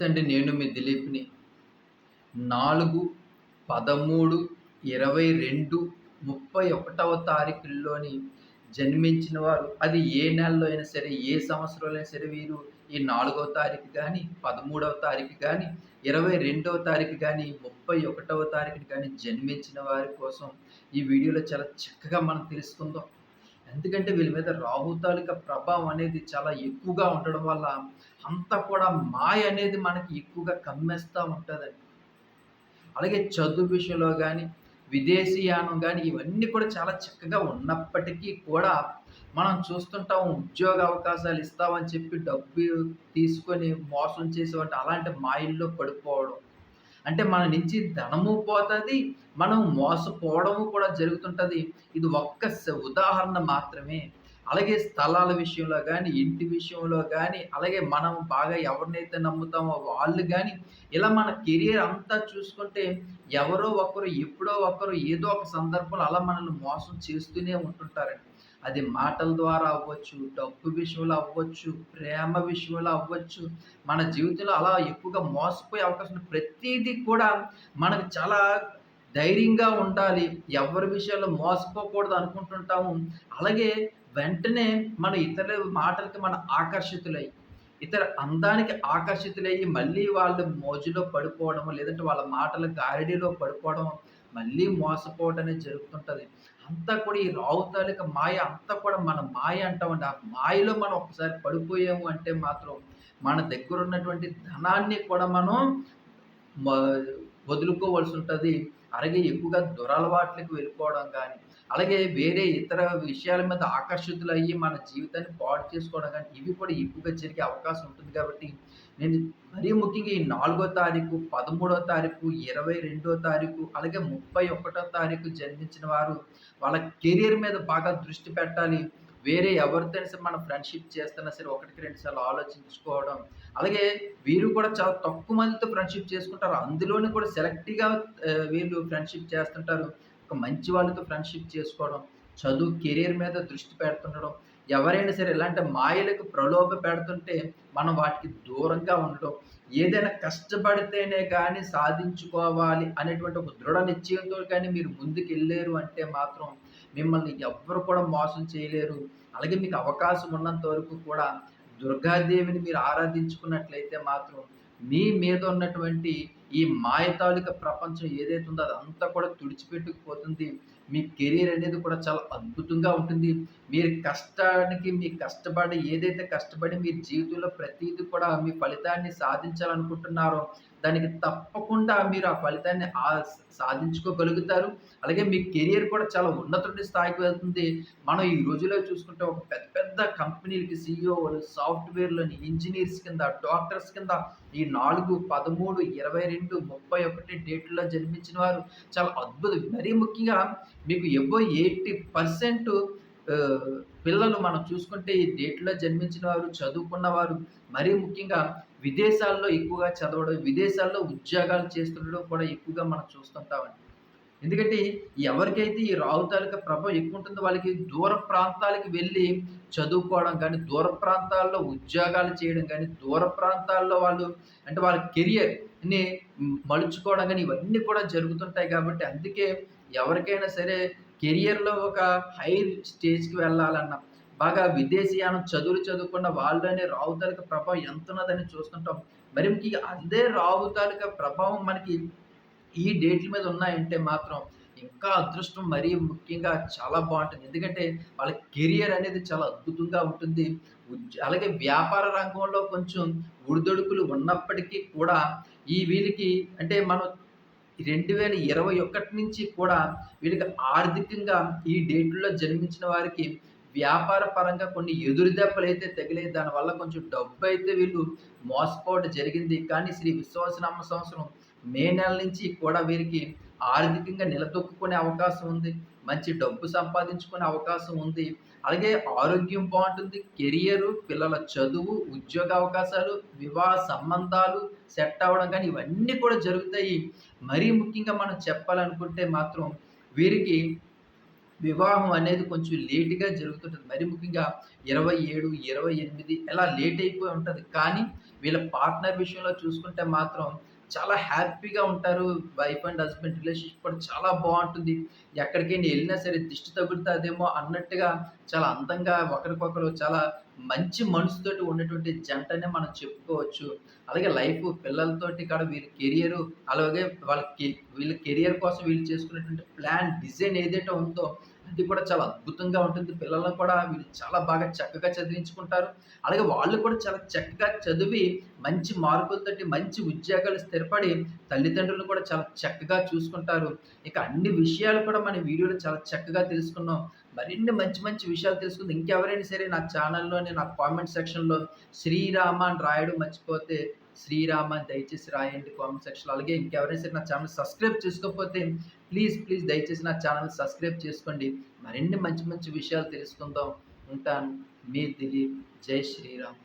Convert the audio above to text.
నమస్తే అండి నేను మీ దిలీప్ని? నాలుగు పదమూడు ఇరవై రెండు ముప్పై ఒకటవ తారీఖుల్లోని జన్మించిన వారు. అది ఏ నెలలో అయినా సరే ఏ సంవత్సరంలో అయినా సరే వీరు ఈ నాలుగవ తారీఖు కానీ పదమూడవ తారీఖు కానీ ఇరవై రెండవ తారీఖు కానీ ముప్పై ఒకటవ తారీఖుని కానీ జన్మించిన వారి కోసం ఈ వీడియోలో చాలా చక్కగా మనం తెలుసుకుందాం. ఎందుకంటే వీళ్ళ మీద రాహు తాలూకా ప్రభావం అనేది చాలా ఎక్కువగా ఉండడం వల్ల అంతా కూడా మాయ అనేది మనకి ఎక్కువగా కమ్మేస్తూ ఉంటుందండి. అలాగే చదువు విషయంలో కానీ విదేశీయానం కానీ ఇవన్నీ కూడా చాలా చక్కగా ఉన్నప్పటికీ కూడా మనం చూస్తుంటాం ఉద్యోగ అవకాశాలు ఇస్తామని చెప్పి డబ్బు తీసుకొని మోసం చేసేవంటి అలాంటి మాయల్లో పడిపోవడం. అంటే మన నుంచి ధనము పోతుంది మనం మోసపోవడము కూడా జరుగుతుంటుంది. ఇది ఒక్క ఉదాహరణ మాత్రమే. అలాగే స్థలాల విషయంలో కానీ ఇంటి విషయంలో కానీ అలాగే మనం బాగా ఎవరినైతే నమ్ముతామో వాళ్ళు కానీ ఇలా మన కెరియర్ అంతా చూసుకుంటే ఎవరో ఒకరు ఎప్పుడో ఒకరు ఏదో ఒక సందర్భంలో అలా మనల్ని మోసం చేస్తూనే ఉంటుంటారండి. అది మాటల ద్వారా అవ్వచ్చు డబ్బు విషయంలో అవ్వచ్చు ప్రేమ విషయంలో అవ్వచ్చు మన జీవితంలో అలా ఎక్కువగా మోసపోయే అవకాశం ప్రతిదీ కూడా మనకు చాలా ధైర్యంగా ఉండాలి. ఎవరి విషయాల్లో మోసపోకూడదు అనుకుంటుంటాము. అలాగే వెంటనే మన ఇతరుల మాటలకి మన ఆకర్షితులై ఇతర అందానికి ఆకర్షితులయ్యి మళ్ళీ వాళ్ళ మోజులో పడిపోవడం లేదంటే వాళ్ళ మాటల గారిడిలో పడిపోవడం మళ్ళీ మోసపోవడం అనేది జరుగుతుంటుంది. అంతా కూడా ఈ రావుతాలిక మాయ అంతా కూడా మన మాయ అంటామండి. ఆ మాయలో మనం ఒకసారి పడిపోయాము అంటే మాత్రం మన దగ్గర ఉన్నటువంటి ధనాన్ని కూడా మనం వదులుకోవాల్సి ఉంటుంది. అలాగే ఎక్కువగా దురలవాట్లకు వెళ్ళిపోవడం కానీ అలాగే వేరే ఇతర విషయాల మీద ఆకర్షితులు అయ్యి మన జీవితాన్ని పాడు చేసుకోవడం కానీ ఇవి కూడా ఎక్కువగా జరిగే అవకాశం ఉంటుంది కాబట్టి నేను మరీ ముఖ్యంగా ఈ నాలుగో తారీఖు పదమూడో తారీఖు ఇరవై రెండో తారీఖు అలాగే ముప్పై ఒకటో తారీఖు జన్మించిన వారు వాళ్ళ కెరీర్ మీద బాగా దృష్టి పెట్టాలి. వేరే ఎవరితో సరే మనం ఫ్రెండ్షిప్ చేస్తున్నా సరే ఒకటికి రెండు సార్లు ఆలోచించుకోవడం. అలాగే వీరు కూడా చాలా తక్కువ మందితో ఫ్రెండ్షిప్ చేసుకుంటారు. అందులోనే కూడా సెలెక్ట్గా వీళ్ళు ఫ్రెండ్షిప్ చేస్తుంటారు. ఒక మంచి వాళ్ళతో ఫ్రెండ్షిప్ చేసుకోవడం చదువు కెరీర్ మీద దృష్టి పెడుతుండడం ఎవరైనా సరే ఇలాంటి మాయలకు ప్రలోభ పెడుతుంటే మనం వాటికి దూరంగా ఉండడం ఏదైనా కష్టపడితేనే కానీ సాధించుకోవాలి అనేటువంటి ఒక దృఢ నిశ్చయంతో కానీ మీరు ముందుకు వెళ్ళారు అంటే మాత్రం మిమ్మల్ని ఎవ్వరు కూడా మోసం చేయలేరు. అలాగే మీకు అవకాశం ఉన్నంత వరకు కూడా దుర్గాదేవిని మీరు ఆరాధించుకున్నట్లయితే మాత్రం మీ మీద ఉన్నటువంటి ఈ మాయతాళిక ప్రపంచం ఏదైతే ఉందో అదంతా కూడా తుడిచిపెట్టుకుపోతుంది. మీ కెరీర్ అనేది కూడా చాలా అద్భుతంగా ఉంటుంది. మీరు కష్టానికి మీ కష్టపడి ఏదైతే కష్టపడి మీ జీవితంలో ప్రతిదీ కూడా మీ ఫలితాన్ని సాధించాలనుకుంటున్నారో దానికి తప్పకుండా మీరు ఆ ఫలితాన్ని సాధించుకోగలుగుతారు. అలాగే మీ కెరియర్ కూడా చాలా ఉన్నతమైన స్థాయికి వెళ్తుంది. మనం ఈ రోజులో చూసుకుంటే ఒక పెద్ద పెద్ద కంపెనీలకి సిఇఓలు సాఫ్ట్వేర్లోని ఇంజనీర్స్ కింద డాక్టర్స్ కింద ఈ నాలుగు పదమూడు ఇరవై రెండు ముప్పై ఒకటి డేట్లో జన్మించిన వారు చాలా అద్భుతం. మరీ ముఖ్యంగా మీకు ఎవో ఎయిటీ పర్సెంట్ పిల్లలు మనం చూసుకుంటే ఈ డేట్లో జన్మించిన వారు చదువుకున్న వారు మరీ ముఖ్యంగా విదేశాల్లో ఎక్కువగా చదవడం విదేశాల్లో ఉద్యోగాలు చేస్తుండడం కూడా ఎక్కువగా మనం చూస్తుంటామండి. ఎందుకంటే ఎవరికైతే ఈ రావు తాలూకా ప్రభావం ఎక్కువ ఉంటుందో వాళ్ళకి దూర ప్రాంతాలకి వెళ్ళి చదువుకోవడం కానీ దూర ప్రాంతాల్లో ఉద్యోగాలు చేయడం కానీ దూర ప్రాంతాల్లో వాళ్ళు అంటే వాళ్ళ కెరియర్ ని మలుచుకోవడం కానీ ఇవన్నీ కూడా జరుగుతుంటాయి కాబట్టి అందుకే ఎవరికైనా సరే కెరియర్లో ఒక హైర్ స్టేజ్కి వెళ్ళాలన్నా బాగా విదేశీయానం చదువులు చదువుకున్న వాళ్ళనే రావు తాలూకా ప్రభావం ఎంత ఉన్నదని చూస్తుంటాం. మరి అదే రావు తాలూకా ప్రభావం మనకి ఈ డేట్ల మీద ఉన్నాయంటే మాత్రం ఇంకా అదృష్టం మరీ ముఖ్యంగా చాలా బాగుంటుంది. ఎందుకంటే వాళ్ళ కెరియర్ అనేది చాలా అద్భుతంగా ఉంటుంది. అలాగే వ్యాపార రంగంలో కొంచెం ఉడిదొడుకులు ఉన్నప్పటికీ కూడా ఈ వీళ్ళకి అంటే మనం రెండు వేల ఇరవై ఒకటి నుంచి కూడా వీళ్ళకి ఆర్థికంగా ఈ డేట్లో జన్మించిన వారికి వ్యాపార పరంగా కొన్ని ఎదురు దెబ్బలు అయితే తగిలేదు దానివల్ల కొంచెం డబ్బు అయితే వీళ్ళు మోసపోవడం జరిగింది. కానీ శ్రీ విశ్వాసనామ సంవత్సరం మే నెల నుంచి కూడా వీరికి ఆర్థికంగా నిలదొక్కునే అవకాశం ఉంది. మంచి డబ్బు సంపాదించుకునే అవకాశం ఉంది. అలాగే ఆరోగ్యం బాగుంటుంది. కెరియరు పిల్లల చదువు ఉద్యోగ అవకాశాలు వివాహ సంబంధాలు సెట్ అవ్వడం కానీ ఇవన్నీ కూడా జరుగుతాయి. మరీ ముఖ్యంగా మనం చెప్పాలనుకుంటే మాత్రం వీరికి వివాహం అనేది కొంచెం లేటుగా జరుగుతుంటుంది. మరి ముఖ్యంగా 27, 28 ఇలా లేట్ అయిపోయి ఉంటుంది. కానీ వీళ్ళ పార్ట్నర్ విషయంలో చూసుకుంటే మాత్రం చాలా హ్యాపీగా ఉంటారు. వైఫ్ అండ్ హస్బెండ్ రిలేషన్‌షిప్ కూడా చాలా బాగుంటుంది ఎక్కడికైనా వెళ్ళినా సరే దిష్టి తగులుతుందేమో అన్నట్టుగా చాలా అందంగా ఒకరికొకరు చాలా మంచి మనసుతోటి ఉన్నటువంటి జంటనే మనం చెప్పుకోవచ్చు. అలాగే లైఫ్ పిల్లలతోటి కాడ వీళ్ళ కెరియరు అలాగే వాళ్ళ కె వీళ్ళ కెరియర్ కోసం వీళ్ళు చేసుకునేటువంటి ప్లాన్, డిజైన్ ఏదైతే ఉందో ఇది కూడా చాలా అద్భుతంగా ఉంటుంది. పిల్లలను కూడా వీళ్ళు చాలా బాగా చక్కగా చదివించుకుంటారు. అలాగే వాళ్ళు కూడా చాలా చక్కగా చదివి మంచి మార్కులతోటి మంచి ఉద్యోగాలు స్థిరపడి తల్లిదండ్రులను కూడా చాలా చక్కగా చూసుకుంటారు. ఇక అన్ని విషయాలు కూడా మన వీడియోలో చాలా చక్కగా తెలుసుకున్నాం. మరిన్ని మంచి మంచి విషయాలు తెలుసుకుంది ఇంకెవరైనా సరే నా ఛానల్‌లోని నా కామెంట్ సెక్షన్‌లో శ్రీరామ అని రాయడం మర్చిపోతే శ్రీరామ అని దయచేసి రాయండి కామెంట్ సెక్షన్‌లో. అలాగే ఇంకెవరైనా సరే నా ఛానల్ సబ్స్క్రైబ్ చేసుకోకపోతే ప్లీజ్, ప్లీజ్ దయచేసి నా ఛానల్ సబ్స్క్రైబ్ చేసుకోండి. మరిన్ని మంచి మంచి విషయాలు తెలుసుకుందాం. ఉంటాను. మీ దిలీప్. జై శ్రీరామ్.